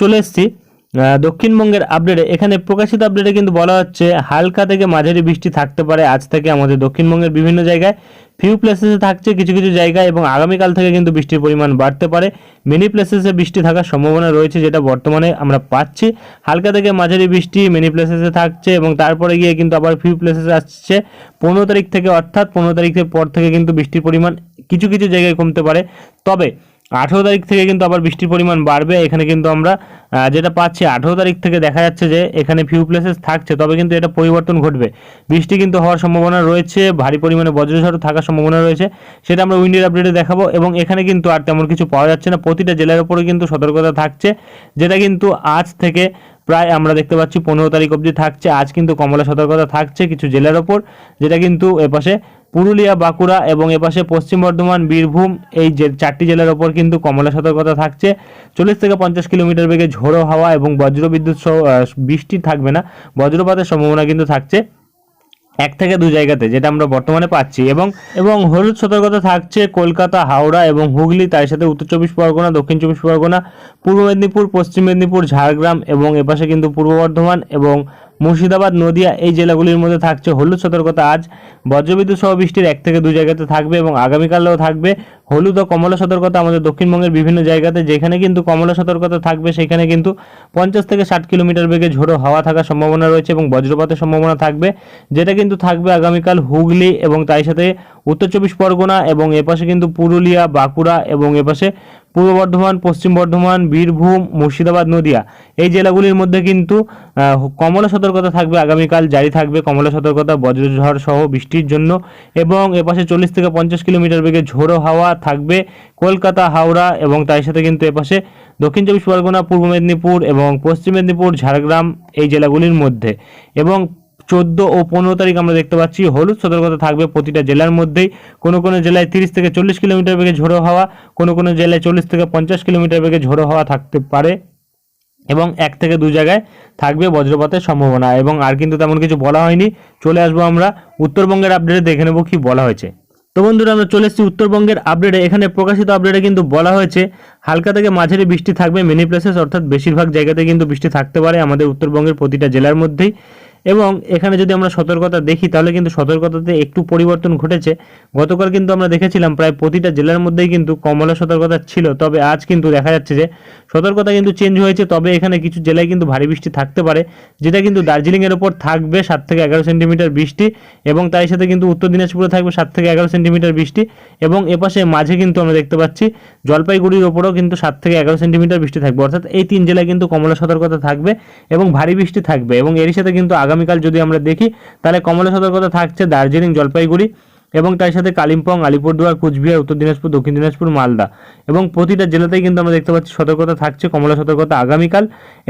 চলে এসেছি। দক্ষিণবঙ্গের আপডেটে এখানে প্রকাশিত আপডেটে কিন্তু বলা হচ্ছে, হালকা থেকে মাঝারি বৃষ্টি থাকতে পারে আজ থেকে আমাদের দক্ষিণবঙ্গের বিভিন্ন জায়গায়। ফিউ প্লেসেসে থাকছে কিছু কিছু জায়গায় এবং আগামীকাল থেকে কিন্তু বৃষ্টির পরিমাণ বাড়তে পারে। মেনি প্লেসেসে বৃষ্টি থাকার সম্ভাবনা রয়েছে যেটা বর্তমানে আমরা পাচ্ছি। হালকা থেকে মাঝারি বৃষ্টি মেনি প্লেসেসে থাকছে এবং তারপরে গিয়ে কিন্তু আবার ফিউ প্লেসেসে আসছে। পনেরো তারিখ থেকে অর্থাৎ পনেরো তারিখের পর থেকে কিন্তু বৃষ্টির পরিমাণ কিছু কিছু জায়গায় কমতে পারে। তবে আঠেরো তারিখ থেকে কিন্তু আবার বৃষ্টির পরিমাণ বাড়বে। এখানে কিন্তু আমরা যেটা পাচ্ছি, আঠেরো তারিখ থেকে দেখা যাচ্ছে যে এখানে ফিউ প্লেসেস থাকছে, তবে কিন্তু এটা পরিবর্তন ঘটবে। বৃষ্টি কিন্তু হওয়ার সম্ভাবনা রয়েছে, ভারী পরিমাণে বজ্রঝড় থাকার সম্ভাবনা রয়েছে। সেটা আমরা উইন্ডের আপডেটে দেখাবো এবং এখানে কিন্তু আর তেমন কিছু পাওয়া যাচ্ছে না। প্রতিটা জেলার উপরে কিন্তু সতর্কতা থাকছে, যেটা কিন্তু আজ থেকে প্রায় আমরা দেখতে পাচ্ছি পনেরো তারিখ অবধি থাকছে। আজ কিন্তু কমলা সতর্কতা থাকছে কিছু জেলার ওপর, যেটা কিন্তু এপাশে পুরুলিয়া, বাঁকুড়া এবং এপাশে পশ্চিম বর্ধমান, বীরভূম, এই যে চারটি জেলার ওপর কিন্তু কমলা সতর্কতা থাকছে। চল্লিশ থেকে পঞ্চাশ কিলোমিটার বেগে ঝোড়ো হাওয়া এবং বজ্রবিদ্যুৎ সহ বৃষ্টি থাকবে না, বজ্রপাতের সম্ভাবনা কিন্তু থাকছে এক থেকে দু জায়গাতে, যেটা আমরা বর্তমানে পাচ্ছি। এবং এবং হলুদ সতর্কতা থাকছে কলকাতা, হাওড়া এবং হুগলি, তার সাথে উত্তর চব্বিশ পরগনা, দক্ষিণ চব্বিশ পরগনা, পূর্ব মেদিনীপুর, পশ্চিম মেদিনীপুর, ঝাড়গ্রাম এবং এপাশে কিন্তু পূর্ব বর্ধমান এবং মুর্শিদাবাদ, নদিয়া এই জেলাগুলির মধ্যে থাকছে হলুদ সতর্কতা। আজ বজ্রবিদ্যুৎ সহ বৃষ্টির এক থেকে দু জায়গাতে থাকবে এবং আগামীকালেও থাকবে হলুদ ও কমলা সতর্কতা আমাদের দক্ষিণবঙ্গের বিভিন্ন জায়গাতে, যেখানে কিন্তু কমলা সতর্কতা থাকবে, সেখানে কিন্তু পঞ্চাশ থেকে ষাট কিলোমিটার বেগে ঝোড়ো হাওয়া থাকার সম্ভাবনা রয়েছে এবং বজ্রপাতের সম্ভাবনা থাকবে, যেটা কিন্তু থাকবে আগামীকাল হুগলি এবং তাই সাথে উত্তর চব্বিশ পরগনা এবং এপাশে কিন্তু পুরুলিয়া, বাঁকুড়া এবং এপাশে পূর্ব বর্ধমান, পশ্চিম বর্ধমান, বীরভূম, মুর্শিদাবাদ, নদিয়া। এই জেলাগুলির মধ্যে কিন্তু কমলা সতর্কতা থাকবে আগামীকাল, জারি থাকবে কমলা সতর্কতা, বজ্রঝড় সহ বৃষ্টির জন্য এবং এপাশে চল্লিশ থেকে পঞ্চাশ কিলোমিটার বেগে ঝোড়ো হাওয়া থাকবে কলকাতা, হাওড়া এবং তার সাথে কিন্তু এপাশে দক্ষিণ চব্বিশ পরগনা, পূর্ব মেদিনীপুর এবং পশ্চিম মেদিনীপুর, ঝাড়গ্রাম এই জেলাগুলির মধ্যে। এবং চোদ্দ ও পনেরো তারিখ আমরা দেখতে পাচ্ছি হলুদ সতর্কতা থাকবে প্রতিটা জেলার মধ্যেই। কোনো কোনো জেলায় তিরিশ থেকে চল্লিশ কিলোমিটার বেগে ঝোড়ো হাওয়া, কোনো কোনো জেলায় চল্লিশ থেকে পঞ্চাশ কিলোমিটার বেগে ঝোড়ো হওয়া থাকতে পারে এবং এক থেকে দু জায়গায় থাকবে বজ্রপাতের সম্ভাবনা। এবং আর কিন্তু তেমন কিছু বলা হয়নি। চলে আসব আমরা উত্তরবঙ্গের আপডেটে দেখে নেব কি বলা হয়েছে। তো বন্ধুরা, আমরা চলে এসেছি উত্তরবঙ্গের আপডেটে এখানে প্রকাশিত আপডেটে কিন্তু বলা হয়েছে, হালকা থেকে মাঝারি বৃষ্টি থাকবে মেনি প্লেসেস অর্থাৎ বেশিরভাগ জায়গাতে কিন্তু বৃষ্টি থাকতে পারে আমাদের উত্তরবঙ্গের প্রতিটা জেলার মধ্যেই। এবং এখানে যদি আমরা সতর্কতা দেখি, তাহলে কিন্তু সতর্কতাতে একটু পরিবর্তন ঘটেছে। গতকাল কিন্তু আমরা দেখেছিলাম প্রায় প্রতিটা জেলার মধ্যেই কিন্তু কমলা সতর্কতা ছিল। তবে আজ কিন্তু দেখা যাচ্ছে যে, সতর্কতা কিন্তু চেঞ্জ হয়েছে, তবে এখানে কিছু জেলায় কিন্তু ভারী বৃষ্টি থাকতে পারে। যেটা কিন্তু দার্জিলিংয়ের ওপর থাকবে সাত থেকে এগারো সেন্টিমিটার বৃষ্টি এবং তার সাথে কিন্তু উত্তর দিনাজপুরে থাকবে সাত থেকে এগারো সেন্টিমিটার বৃষ্টি এবং এপাশে মাঝে কিন্তু আমরা দেখতে পাচ্ছি জলপাইগুড়ির ওপরও কিন্তু সাত থেকে এগারো সেন্টিমিটার বৃষ্টি থাকবে। অর্থাৎ এই তিন জেলায় কিন্তু কমলা সতর্কতা থাকবে এবং ভারী বৃষ্টি থাকবে এবং এর সাথে কিন্তু আগামীকাল যদি আমরা দেখি, তাহলে কমলা সতর্কতা থাকছে দার্জিলিং, জলপাইগুড়ি এবং তার সাথে কালিম্পং, আলিপুরদুয়ার, কুচবিহার, উত্তর দিনাজপুর, দক্ষিণ দিনাজপুর, মালদা এবং প্রতিটা জেলাতেই কিন্তু আমরা দেখতে পাচ্ছি সতর্কতা থাকছে, কমলা সতর্কতা আগামীকাল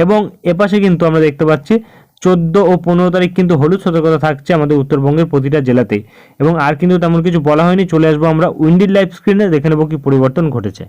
এবং এপাশে কিন্তু আমরা দেখতে পাচ্ছি চোদ্দ ও পনেরো তারিখ কিন্তু হলুদ সতর্কতা থাকছে আমাদের উত্তরবঙ্গের প্রতিটা জেলাতেই এবং আর কিন্তু তেমন কিছু বলা হয়নি। চলে আসব আমরা উইন্ডির লাইভ স্ক্রিনে, দেখে নেব কি পরিবর্তন ঘটেছে।